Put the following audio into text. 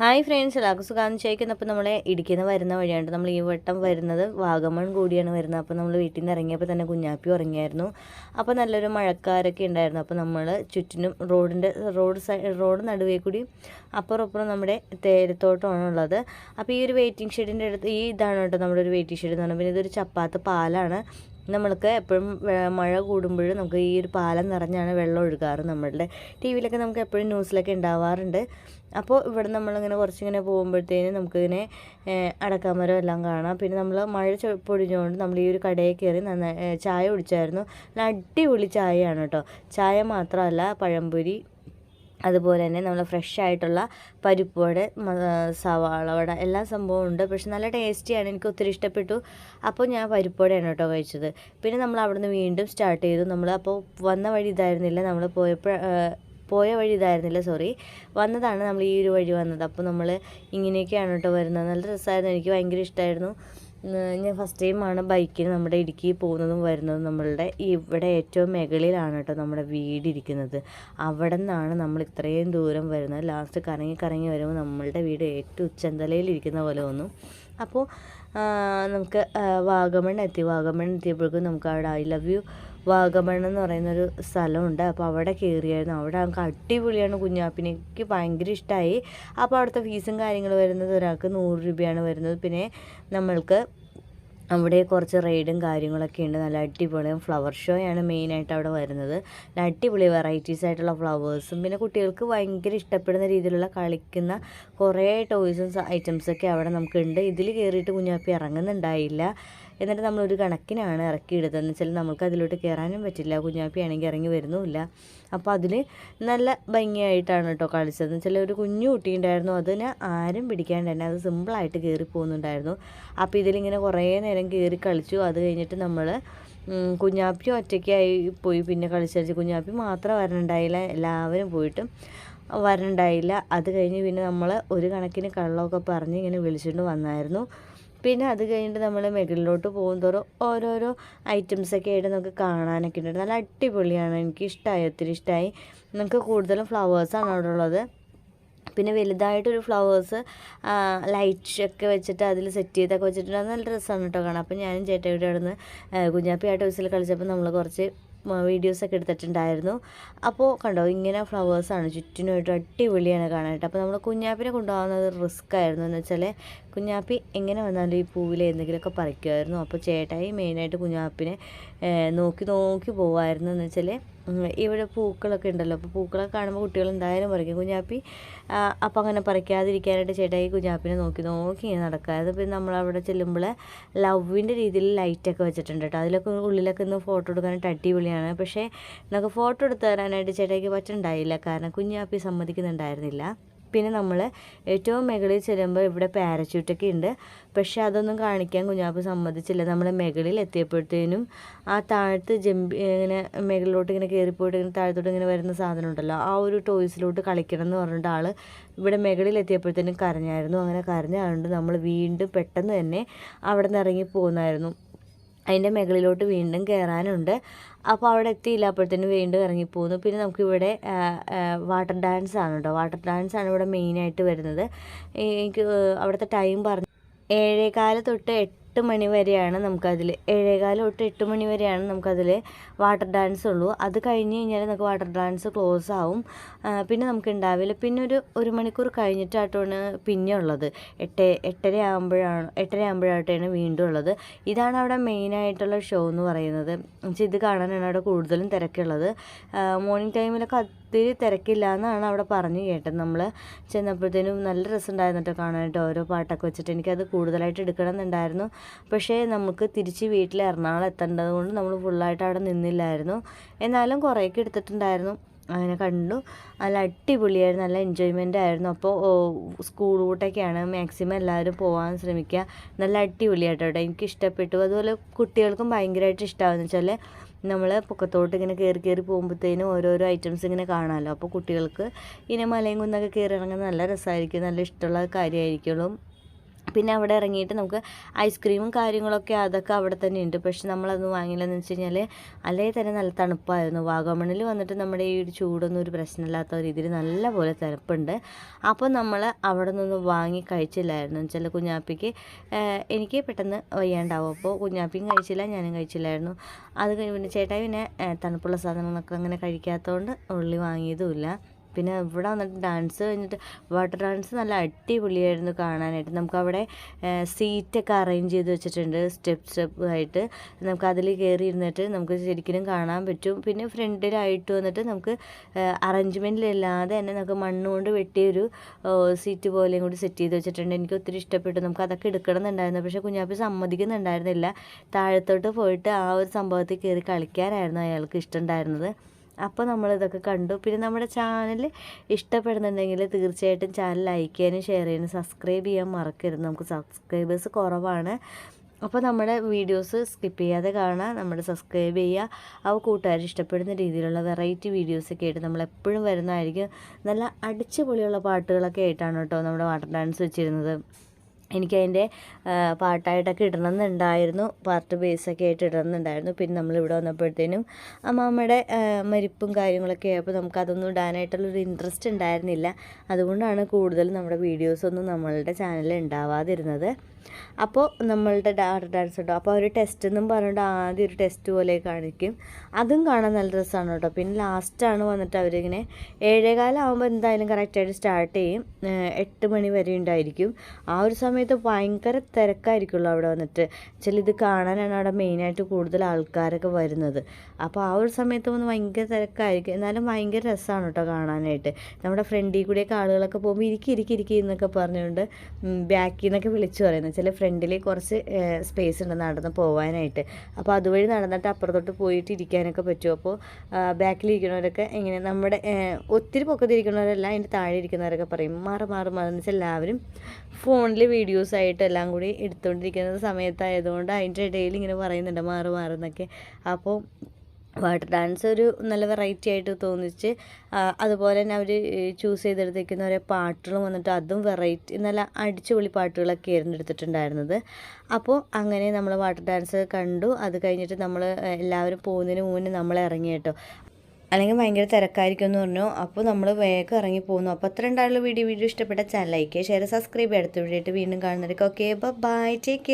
Hi friends എല്ലാവർക്കും സുഖാന്ന് ചോദിക്കുന്നപ്പോൾ നമ്മൾ നിന്ന് വരുന്ന വഴിയാണ് നമ്മൾ ഈ വട്ടം വരുന്നത് വാഗമൺ കൂടിയാണ് വരുന്നത്. അപ്പോൾ നമ്മൾ വീട്ടിൽ നിന്ന് ഇറങ്ങിയപ്പോൾ തന്നെ കുഞ്ഞാപ്പി ഉറങ്ങിയായിരുന്നു. അപ്പോൾ നല്ലൊരു മഴക്കാരൊക്കെ ഉണ്ടായിരുന്നു. അപ്പോൾ നമ്മൾ ചുറ്റിനും റോഡിന്റെ റോഡ് സൈഡ് റോഡ് നടുവേ കൂടി അപ്പുറം അപ്പുറം നമ്മുടെ തേരത്തോട്ടമാണ് ഉള്ളത്. അപ്പോൾ ഈ ഒരു വെയിറ്റിംഗ് ഷെഡിന്റെ അടുത്ത് ഈ ഇതാണ് കേട്ടോ നമ്മുടെ ഒരു വെയിറ്റിംഗ് ഷെഡ് എന്ന് പറഞ്ഞാൽ പിന്നെ ഇതൊരു ചപ്പാത്ത് പാലാണ്. നമ്മൾക്ക് എപ്പോഴും മഴ കൂടുമ്പോഴും നമുക്ക് ഈ ഒരു പാലം നിറഞ്ഞാണ് വെള്ളം ഒഴുകാറ് നമ്മളുടെ. ടി വിയിലൊക്കെ നമുക്ക് എപ്പോഴും ന്യൂസിലൊക്കെ ഉണ്ടാവാറുണ്ട്. അപ്പോൾ ഇവിടെ നമ്മളിങ്ങനെ കുറച്ചിങ്ങനെ പോകുമ്പോഴത്തേനും നമുക്കിങ്ങനെ അടക്കാമരം എല്ലാം കാണാം. പിന്നെ നമ്മൾ മഴ പൊടിഞ്ഞുകൊണ്ട് നമ്മൾ ഈ ഒരു കടയിൽ കയറി നന്നായി ചായ കുടിച്ചായിരുന്നു. നല്ല അടിപൊളി ചായയാണ് കേട്ടോ. ചായ മാത്രമല്ല പഴംപൊരി അതുപോലെ തന്നെ നമ്മൾ ഫ്രഷ് ആയിട്ടുള്ള പരിപ്പ് വട സവാള വട എല്ലാ സംഭവവും ഉണ്ട്. പക്ഷെ നല്ല ടേസ്റ്റിയാണ് എനിക്ക് ഒത്തിരി ഇഷ്ടപ്പെട്ടു. അപ്പോൾ ഞാൻ പരിപ്പ് വടയാണ് കേട്ടോ കഴിച്ചത്. പിന്നെ നമ്മൾ അവിടുന്ന് വീണ്ടും സ്റ്റാർട്ട് ചെയ്തു. നമ്മൾ അപ്പോൾ വന്ന വഴി ഇതായിരുന്നില്ല. നമ്മൾ പോയപ്പോൾ പോയ വഴി ഇതായിരുന്നില്ല സോറി. വന്നതാണ് നമ്മൾ ഈ ഒരു വഴി വന്നത്. അപ്പോൾ നമ്മൾ ഇങ്ങനെയൊക്കെയാണ് കേട്ടോ വരുന്നത്. നല്ല രസമായിരുന്നു. എനിക്ക് ഭയങ്കര ഇഷ്ടമായിരുന്നു. ഞാൻ ഫസ്റ്റ് ടൈമാണ് ബൈക്കിൽ നമ്മുടെ ഇടുക്കി പോകുന്നതും വരുന്നതും നമ്മളുടെ ഇവിടെ ഏറ്റവും മുകളിലാണ് കേട്ടോ നമ്മുടെ വീടിരിക്കുന്നത് അവിടെ നിന്നാണ് നമ്മൾ ഇത്രയും ദൂരം വരുന്നത്. ലാസ്റ്റ് കറങ്ങി കറങ്ങി വരുമ്പോൾ നമ്മളുടെ വീട് ഏറ്റവും ഉച്ചന്തലയിൽ ഇരിക്കുന്ന പോലെ തോന്നും. അപ്പോൾ നമുക്ക് വാഗമൺ എത്തി. വാഗമൺ എത്തിയപ്പോഴേക്കും നമുക്ക് അവിടെ ഐ ലവ് യു വാഗമൺ എന്ന് പറയുന്നൊരു സ്ഥലമുണ്ട്. അപ്പോൾ അവിടെ കയറിയായിരുന്നു. അവിടെ നമുക്ക് അടിപൊളിയാണ് കുഞ്ഞാപ്പിന്. ഭയങ്കര ഇഷ്ടമായി അപ്പോൾ അവിടുത്തെ ഫീസും കാര്യങ്ങളും വരുന്നത് ഒരാൾക്ക് നൂറ് രൂപയാണ് വരുന്നത്. പിന്നെ നമ്മൾക്ക് അവിടെ കുറച്ച് റൈഡും കാര്യങ്ങളൊക്കെ ഉണ്ട്. നല്ല അടിപൊളിയും ഫ്ലവർ ഷോയാണ് മെയിനായിട്ട് അവിടെ വരുന്നത്. അടിപൊളി വെറൈറ്റീസ് ആയിട്ടുള്ള ഫ്ലവേഴ്സും. പിന്നെ കുട്ടികൾക്ക് ഭയങ്കര ഇഷ്ടപ്പെടുന്ന രീതിയിലുള്ള കളിക്കുന്ന കുറേ ടോയ്സും ഐറ്റംസൊക്കെ അവിടെ നമുക്കുണ്ട് ഇതിൽ കയറിയിട്ട് കുഞ്ഞാപ്പി ഇറങ്ങുന്നുണ്ടായില്ല. എന്നിട്ട് നമ്മൾ ഒരു കണക്കിനാണ് ഇറക്കിയെടുത്തതെന്ന് വെച്ചാൽ നമുക്ക് അതിലോട്ട് കയറാനും പറ്റില്ല. കുഞ്ഞാപ്പി ആണെങ്കിൽ ഇറങ്ങി വരുന്നുമില്ല. അപ്പോൾ അതിൽ നല്ല ഭംഗിയായിട്ടാണ് കേട്ടോ കളിച്ചത്. വെച്ചാൽ ഒരു കുഞ്ഞു കുട്ടി ഉണ്ടായിരുന്നു അതിന് ആരും പിടിക്കാണ്ട് തന്നെ അത് സിമ്പിളായിട്ട് കയറി പോകുന്നുണ്ടായിരുന്നു. അപ്പോൾ ഇതിലിങ്ങനെ കുറേ നേരം കയറി കളിച്ചു. അത് കഴിഞ്ഞിട്ട് നമ്മൾ കുഞ്ഞാപ്പി ഒറ്റയ്ക്കായി പോയി പിന്നെ കളിച്ചു കുഞ്ഞാപ്പി മാത്രം വരണുണ്ടായില്ല എല്ലാവരും പോയിട്ടും വരണുണ്ടായില്ല അത് കഴിഞ്ഞ് പിന്നെ നമ്മൾ ഒരു കണക്കിന് കള്ളമൊക്കെ പറഞ്ഞ് ഇങ്ങനെ വിളിച്ചുകൊണ്ട് വന്നായിരുന്നു. പിന്നെ അത് കഴിഞ്ഞിട്ട് നമ്മൾ മുകളിലോട്ട് പോകുന്തോറും ഓരോരോ ഐറ്റംസൊക്കെ ആയിട്ട് നമുക്ക് കാണാനൊക്കെ ഉണ്ട്. നല്ല അടിപൊളിയാണ്. എനിക്ക് ഇഷ്ടമായി ഒത്തിരി ഇഷ്ടമായി നമുക്ക് കൂടുതലും ഫ്ലവേഴ്സാണ് അവിടെ ഉള്ളത്. പിന്നെ വലുതായിട്ടൊരു ഫ്ലവേഴ്സ് ലൈറ്റ് ഒക്കെ വെച്ചിട്ട് അതിൽ സെറ്റ് ചെയ്തൊക്കെ വെച്ചിട്ടുണ്ട്. നല്ല രസമാണ് കേട്ടോ കാണാം അപ്പോൾ ഞാനും ചേട്ടയുടെ അവിടെ നിന്ന് കുഞ്ഞാപ്പി ആയിട്ട് ഹൗസിൽ കളിച്ചപ്പോൾ നമ്മൾ കുറച്ച് വീഡിയോസൊക്കെ എടുത്തിട്ടുണ്ടായിരുന്നു. അപ്പോൾ കണ്ടോ ഇങ്ങനെ ഫ്ലവേഴ്സാണ് ചുറ്റിനുമായിട്ട് അടിപൊളിയാണ് കാണാനായിട്ട്. അപ്പോൾ നമ്മൾ കുഞ്ഞാപ്പിനെ കൊണ്ടുപോകുന്നത് റിസ്ക് ആയിരുന്നു. എന്ന് വെച്ചാൽ കുഞ്ഞാപ്പി എങ്ങനെ വന്നാലും ഈ പൂവിൽ എന്തെങ്കിലുമൊക്കെ പറിക്കുമായിരുന്നു. അപ്പോൾ ചേട്ടായി മെയിനായിട്ട് കുഞ്ഞാപ്പിനെ നോക്കി നോക്കി പോകുമായിരുന്നു എന്ന് വെച്ചാൽ ഇവിടെ പൂക്കളൊക്കെ ഉണ്ടല്ലോ. അപ്പോൾ പൂക്കളൊക്കെ കാണുമ്പോൾ കുട്ടികൾ എന്തായാലും പറിക്കും. കുഞ്ഞാപ്പി അപ്പം അങ്ങനെ പറിക്കാതിരിക്കാനായിട്ട് ചേട്ടായി കുഞ്ഞാപ്പിനെ നോക്കി നോക്കി ഇങ്ങനെ നടക്കാറ് പിന്നെ നമ്മളവിടെ ചെല്ലുമ്പോൾ ലവിന്റെ രീതിയിൽ ലൈറ്റൊക്കെ വെച്ചിട്ടുണ്ട് കേട്ടോ. അതിലൊക്കെ ഉള്ളിലൊക്കെ ഒന്ന് ഫോട്ടോ എടുക്കാനായിട്ട് അടിപൊളിയാണ്. പക്ഷേ നമുക്ക് ഫോട്ടോ എടുത്ത് തരാനായിട്ട് ചേട്ടായിക്ക് പറ്റുന്നുണ്ടായില്ല. കാരണം കുഞ്ഞാപ്പി സമ്മതിക്കുന്നുണ്ടായിരുന്നില്ല. പിന്നെ നമ്മൾ ഏറ്റവും മുകളിൽ ചെല്ലുമ്പോൾ ഇവിടെ പാരച്യൂട്ടൊക്കെ ഉണ്ട് പക്ഷേ അതൊന്നും കാണിക്കാൻ കുഞ്ഞാപ്പ് സമ്മതിച്ചില്ല. നമ്മൾ മുകളിൽ എത്തിയപ്പോഴത്തേനും ആ താഴത്ത് ജമ്പി ഇങ്ങനെ മുകളിലോട്ട് ഇങ്ങനെ കയറിപ്പോയിട്ട് ഇങ്ങനെ താഴത്തോട്ട് ഇങ്ങനെ വരുന്ന സാധനം ഉണ്ടല്ലോ ആ ഒരു ടോയ്സിലോട്ട് കളിക്കണം എന്ന് പറഞ്ഞിട്ട് ആൾ ഇവിടെ മുകളിൽ എത്തിയപ്പോഴത്തേനും കരഞ്ഞായിരുന്നു. അങ്ങനെ കരഞ്ഞായതുകൊണ്ട് നമ്മൾ വീണ്ടും പെട്ടെന്ന് തന്നെ അവിടെ നിന്ന് ഇറങ്ങി പോകുന്നായിരുന്നു. അതിന്റെ മുകളിലോട്ട് വീണ്ടും കയറാനുണ്ട് അപ്പോൾ അവിടെ എത്തിയില്ല. അപ്പോഴത്തേനും വീണ്ടും ഇറങ്ങിപ്പോകുന്നു പിന്നെ നമുക്കിവിടെ വാട്ടർ ഡാൻസ് ആണ് കേട്ടോ വാട്ടർ ഡാൻസ് ആണ് ഇവിടെ മെയിനായിട്ട് വരുന്നത്. എനിക്ക് അവിടുത്തെ ടൈം പറഞ്ഞു ഏഴേകാല തൊട്ട് എട്ട് എട്ട് മണി വരെയാണ് നമുക്കതിൽ ഏഴേകാൽ തൊട്ട് എട്ട് മണി വരെയാണ് നമുക്കതിൽ വാട്ടർ ഡാൻസ് ഉള്ളൂ. അത് കഴിഞ്ഞ് കഴിഞ്ഞാൽ നമുക്ക് വാട്ടർ ഡാൻസ് ക്ലോസ് ആവും. പിന്നെ നമുക്ക് ഉണ്ടാവില്ല പിന്നെ ഒരു ഒരു മണിക്കൂർ കഴിഞ്ഞിട്ടായിട്ടാണ് പിന്നെ ഉള്ളത്. എട്ട് എട്ടര ആകുമ്പോഴാണ് എട്ടര ആകുമ്പോഴായിട്ടാണ് വീണ്ടും ഉള്ളത്. ഇതാണ് അവിടെ മെയിനായിട്ടുള്ള ഷോ എന്ന് പറയുന്നത്. ഇത് കാണാനാണ് അവിടെ കൂടുതലും തിരക്കുള്ളത്. മോർണിംഗ് ടൈമിലൊക്കെ ഒത്തിരി തിരക്കില്ല എന്നാണ് അവിടെ പറഞ്ഞു കേട്ടത്. നമ്മൾ ചെന്നപ്പോഴത്തേനും നല്ല രസമുണ്ടായിരുന്നു കേട്ടോ കാണാനായിട്ട് ഓരോ പാട്ടൊക്കെ വെച്ചിട്ട് എനിക്കത് കൂടുതലായിട്ട് എടുക്കണം എന്നുണ്ടായിരുന്നു പക്ഷേ നമുക്ക് തിരിച്ച് വീട്ടിൽ എറണാകുളം എത്തേണ്ടത് കൊണ്ട് നമ്മൾ ഫുള്ളായിട്ട് അവിടെ നിന്നില്ലായിരുന്നു. എന്നാലും കുറേയൊക്കെ എടുത്തിട്ടുണ്ടായിരുന്നു. അങ്ങനെ കണ്ടു. നല്ല അടിപൊളിയായിരുന്നു. നല്ല എൻജോയ്മെന്റ് ആയിരുന്നു. അപ്പോൾ സ്കൂൾ കൂട്ടൊക്കെയാണ് മാക്സിമം എല്ലാവരും പോകാൻ ശ്രമിക്കുക. നല്ല അടിപൊളിയായിട്ടോ എനിക്ക് ഇഷ്ടപ്പെട്ടു അതുപോലെ കുട്ടികൾക്കും ഭയങ്കരമായിട്ട് ഇഷ്ടമാകുന്നു വെച്ചാൽ നമ്മൾ പൊക്കത്തോട്ട് ഇങ്ങനെ കയറി കയറി പോകുമ്പോഴത്തേനും ഓരോരോ ഐറ്റംസ് ഇങ്ങനെ കാണാമല്ലോ അപ്പോൾ കുട്ടികൾക്ക് ഇങ്ങനെ മലയും കുന്നൊക്കെ കയറി ഇറങ്ങുന്നത് നല്ല രസമായിരിക്കും നല്ല ഇഷ്ടമുള്ള കാര്യമായിരിക്കുള്ളൂ പിന്നെ അവിടെ ഇറങ്ങിയിട്ട് നമുക്ക് ഐസ്ക്രീമും കാര്യങ്ങളൊക്കെ അതൊക്കെ അവിടെ തന്നെ ഉണ്ട് പക്ഷെ നമ്മളതൊന്നും വാങ്ങിയില്ലെന്ന് വെച്ച് കഴിഞ്ഞാൽ അല്ലേ തന്നെ നല്ല തണുപ്പായിരുന്നു. വാഗമണിൽ വന്നിട്ട് നമ്മുടെ ഈ ഒരു ചൂടൊന്നും ഒരു പ്രശ്നമില്ലാത്ത രീതിയിൽ നല്ല പോലെ തണുപ്പുണ്ട്. അപ്പോൾ നമ്മൾ അവിടെ നിന്ന് വാങ്ങി കഴിച്ചില്ലായിരുന്നു. ചില കുഞ്ഞാപ്പിക്ക് എനിക്ക് പെട്ടെന്ന് വയ്യാണ്ടാവും. അപ്പോൾ കുഞ്ഞാപ്പിയും കഴിച്ചില്ല ഞാനും കഴിച്ചില്ലായിരുന്നു. അത് പിന്നെ ചേട്ടായി പിന്നെ തണുപ്പുള്ള സാധനങ്ങളൊക്കെ അങ്ങനെ കഴിക്കാത്തതുകൊണ്ട് ഉള്ളി വാങ്ങിയതുമില്ല. പിന്നെ ഇവിടെ വന്നിട്ട് ഡാൻസ് കഴിഞ്ഞിട്ട് വാട്ടർ ഡാൻസ് നല്ല അടിപൊളിയായിരുന്നു കാണാനായിട്ട്. നമുക്കവിടെ സീറ്റൊക്കെ അറേഞ്ച് ചെയ്ത് വെച്ചിട്ടുണ്ട് സ്റ്റെപ്പ് സ്റ്റെപ്പ് ആയിട്ട്. നമുക്ക് അതിൽ കയറി ഇരുന്നിട്ട് നമുക്ക് ശരിക്കും കാണാൻ പറ്റും. പിന്നെ ഫ്രണ്ടിലായിട്ട് വന്നിട്ട് നമുക്ക് അറേഞ്ച്മെന്റിലില്ലാതെ തന്നെ നമുക്ക് മണ്ണ് കൊണ്ട് വെട്ടിയൊരു സീറ്റ് പോലെയും കൂടി സെറ്റ് ചെയ്ത് വെച്ചിട്ടുണ്ട്. എനിക്ക് ഒത്തിരി ഇഷ്ടപ്പെട്ടു. നമുക്ക് അതൊക്കെ എടുക്കണം എന്നുണ്ടായിരുന്നു പക്ഷേ കുഞ്ഞാപ്പി സമ്മതിക്കുന്നുണ്ടായിരുന്നില്ല. താഴത്തോട്ട് പോയിട്ട് ആ ഒരു സംഭവത്തിൽ കയറി കളിക്കാനായിരുന്നു അയാൾക്ക് ഇഷ്ടമുണ്ടായിരുന്നത് അപ്പോൾ നമ്മളിതൊക്കെ കണ്ടു. പിന്നെ നമ്മുടെ ചാനൽ ഇഷ്ടപ്പെടുന്നുണ്ടെങ്കിൽ തീർച്ചയായിട്ടും ചാനൽ ലൈക്ക് ചെയ്യാനും ഷെയർ ചെയ്യാനും സബ്സ്ക്രൈബ് ചെയ്യാൻ മറക്കരുത്. നമുക്ക് സബ്സ്ക്രൈബേഴ്സ് കുറവാണ്. അപ്പോൾ നമ്മുടെ വീഡിയോസ് സ്കിപ്പ് ചെയ്യാതെ കാണുക നമ്മൾ സബ്സ്ക്രൈബ് ചെയ്യുക. അവ കൂട്ടുകാർ ഇഷ്ടപ്പെടുന്ന രീതിയിലുള്ള വെറൈറ്റി വീഡിയോസൊക്കെ ആയിട്ട് നമ്മൾ എപ്പോഴും വരുന്നതായിരിക്കും. നല്ല അടിച്ചുപൊളിയുള്ള പാട്ടുകളൊക്കെ ആയിട്ടാണ് കേട്ടോ നമ്മുടെ വാട്ടർ ഡാൻസ് വെച്ചിരുന്നത്. എനിക്കതിന്റെ പാട്ടായിട്ടൊക്കെ ഇടണമെന്നുണ്ടായിരുന്നു. പാർട്ട് ബേസൊക്കെ ആയിട്ട് ഇടണമെന്നുണ്ടായിരുന്നു. പിന്നെ നമ്മളിവിടെ വന്നപ്പോഴത്തേനും അമ്മാമ്മയുടെ മരിപ്പും കാര്യങ്ങളൊക്കെ ആയപ്പോൾ നമുക്കതൊന്നും ഇടാനായിട്ടുള്ളൊരു ഇൻട്രസ്റ്റ് ഉണ്ടായിരുന്നില്ല. അതുകൊണ്ടാണ് കൂടുതലും നമ്മുടെ വീഡിയോസൊന്നും നമ്മളുടെ ചാനലിൽ ഉണ്ടാവാതിരുന്നത്. അപ്പോൾ നമ്മളുടെ ഡാർ ഡാൻസ് ഉണ്ടോ? അപ്പോൾ ഒരു ടെസ്റ്റ് എന്നും പറഞ്ഞിട്ട് ആദ്യം ഒരു ടെസ്റ്റ് പോലെ കാണിക്കും. അതും കാണാൻ നല്ല രസമാണ് കേട്ടോ. പിന്നെ ലാസ്റ്റാണ് വന്നിട്ട് അവരിങ്ങനെ ഏഴേകാലം ആകുമ്പോൾ എന്തായാലും കറക്റ്റായിട്ട് സ്റ്റാർട്ട് ചെയ്യും. എട്ട് മണി വരെ ഉണ്ടായിരിക്കും. ആ ഒരു സമയത്ത് ഭയങ്കര തിരക്കായിരിക്കുമല്ലോ അവിടെ വന്നിട്ട്. ചില ഇത് കാണാനാണ് അവിടെ മെയിനായിട്ട് കൂടുതൽ ആൾക്കാരൊക്കെ വരുന്നത്. അപ്പോൾ ആ ഒരു സമയത്ത് വന്ന് ഭയങ്കര തിരക്കായിരിക്കും. എന്നാലും ഭയങ്കര രസമാണ് കേട്ടോ കാണാനായിട്ട്. നമ്മുടെ ഫ്രണ്ടിൽ കൂടിയൊക്കെ ആളുകളൊക്കെ പോകുമ്പോൾ ഇരിക്കി ഇരിക്കി ഇരിക്കി എന്നൊക്കെ പറഞ്ഞുകൊണ്ട് ബാക്കിൽ നിന്നൊക്കെ വിളിച്ചു പറയുന്നത് ചില ഫ്രണ്ടിൽ കുറച്ച് സ്പേസ് ഉണ്ട് നടന്ന് പോകാനായിട്ട് അപ്പോൾ അതുവഴി നടന്നിട്ട് അപ്പുറത്തോട്ട് പോയിട്ട് ഇരിക്കാനൊക്കെ പറ്റും. അപ്പോൾ ബാക്കിലിരിക്കുന്നവരൊക്കെ ഇങ്ങനെ നമ്മുടെ ഒത്തിരി പൊക്കത്തിരിക്കുന്നവരല്ല അതിന്റെ താഴെ ഇരിക്കുന്നവരൊക്കെ പറയും. മാറി മാറി മാറി എന്ന് വെച്ചാൽ എല്ലാവരും ഫോണിൽ വീഡിയോസ് ആയിട്ട് എല്ലാം കൂടി എടുത്തുകൊണ്ടിരിക്കുന്ന സമയത്തായതുകൊണ്ട് അതിന്റെ ഇടയിൽ ഇങ്ങനെ പറയുന്നുണ്ട് മാറി മാറുന്നൊക്കെ അപ്പോൾ വാട്ടർ ഡാൻസ് ഒരു നല്ല വെറൈറ്റി ആയിട്ട് തോന്നിച്ച് അതുപോലെ തന്നെ അവർ ചൂസ് ചെയ്തെടുത്തിരിക്കുന്ന ഓരോ പാട്ടുകളും വന്നിട്ട് അതും വെറൈറ്റി നല്ല അടിച്ചുപൊളി പാട്ടുകളൊക്കെ ആയിരുന്നു എടുത്തിട്ടുണ്ടായിരുന്നത്. അപ്പോൾ അങ്ങനെ നമ്മൾ വാട്ടർ ഡാൻസ് കണ്ടു. അത് കഴിഞ്ഞിട്ട് നമ്മൾ എല്ലാവരും പോകുന്നതിന് മുന്നേ നമ്മൾ ഇറങ്ങി കേട്ടോ. അല്ലെങ്കിൽ ഭയങ്കര തിരക്കായിരിക്കും എന്ന് പറഞ്ഞു. അപ്പോൾ നമ്മൾ വേഗം ഇറങ്ങി പോകുന്നു. അപ്പോൾ അത്ര ഉണ്ടായുള്ള വീഡിയോ. വീഡിയോ ഇഷ്ടപ്പെട്ട ചാനൽ ലൈക്ക് ഷെയർ സബ്സ്ക്രൈബ് അടുത്ത വീഡിയോ വീണ്ടും കാണുന്നവർക്ക് ഓക്കെ ബൈ ടേക്ക്